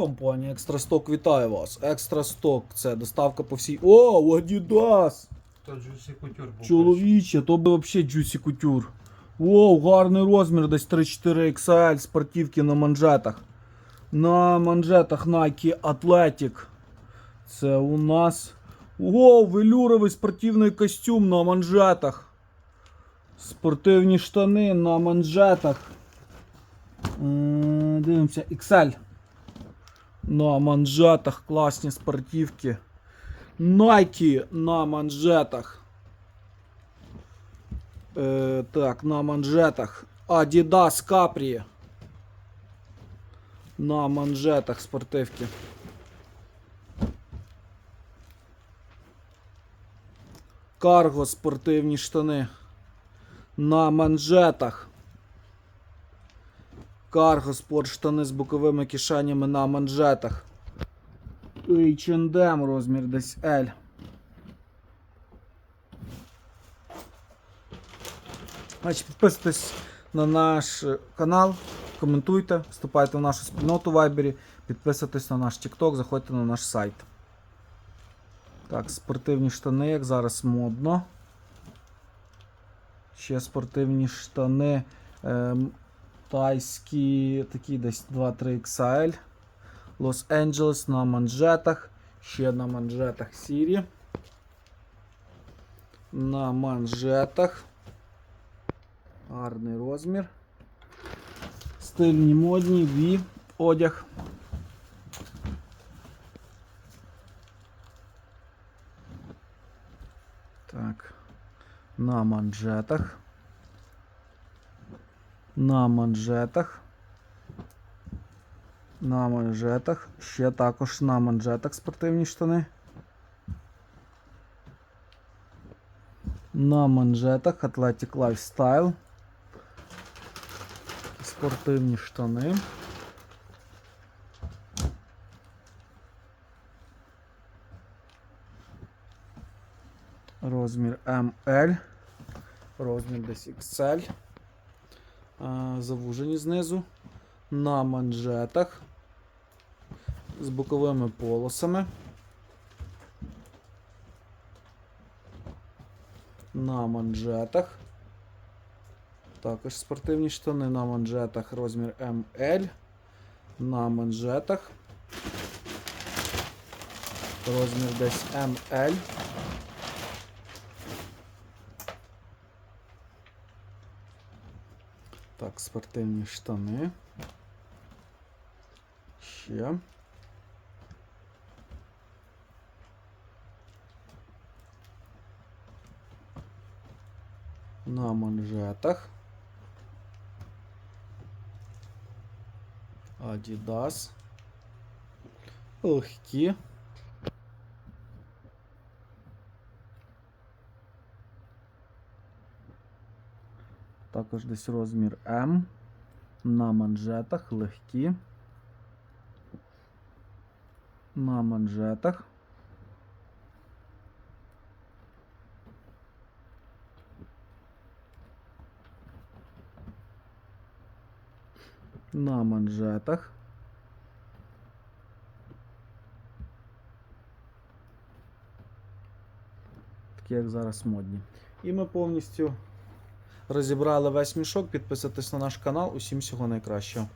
Компанія Екстрасток вітає вас. Екстрасток це доставка по всій. О, Адідас! То Juicy Couture був. Чоловіче, то би взагалі Juicy Couture. Воу, гарний розмір, десь 3-4 XL, спортивки на манжетах. На манжетах Nike Athletic. Це у нас. Воу, велюровий спортивний костюм на манжетах. Спортивні штани на манжетах. М, Дивимося, XL. На манжетах класні спортивки. Nike на манжетах. Е, так, на манжетах. Adidas Capri. На манжетах спортивки. Карго спортивні штани. На манжетах. Карго спортштани з боковими кишенями на манжетах. H&M розмір десь L. Значить, підписуйтесь на наш е, канал, коментуйте, вступайте в нашу спільноту в Вайбері, підписуйтесь на наш TikTok, заходьте на наш сайт. Так, спортивні штани, як зараз модно. Ще спортивні штани. Ем, тайські, такі десь 2-3 XL. Лос-Анджелес на манжетах. Ще на манжетах сірі. На манжетах. Гарний розмір. Стильні модні, ві, одяг. Так. На манжетах. На манжетах. На манжетах. Ще також на манжетах спортивні штани. На манжетах Athletic Lifestyle. Спортивні штани. Розмір ML. Розмір десь XL. Завужені знизу. На манжетах. З боковими полосами. На манжетах. Також спортивні штани на манжетах розмір ML. На манжетах. Розмір десь ML. Так, спортивні штани. Ще. На манжетах. Adidas. Легкі. Також десь розмір М. На манжетах легкі. На манжетах. На манжетах. Такі, як зараз модні. І ми повністю розібрали весь мішок. Підписуйтесь на наш канал. Усім всього найкращого.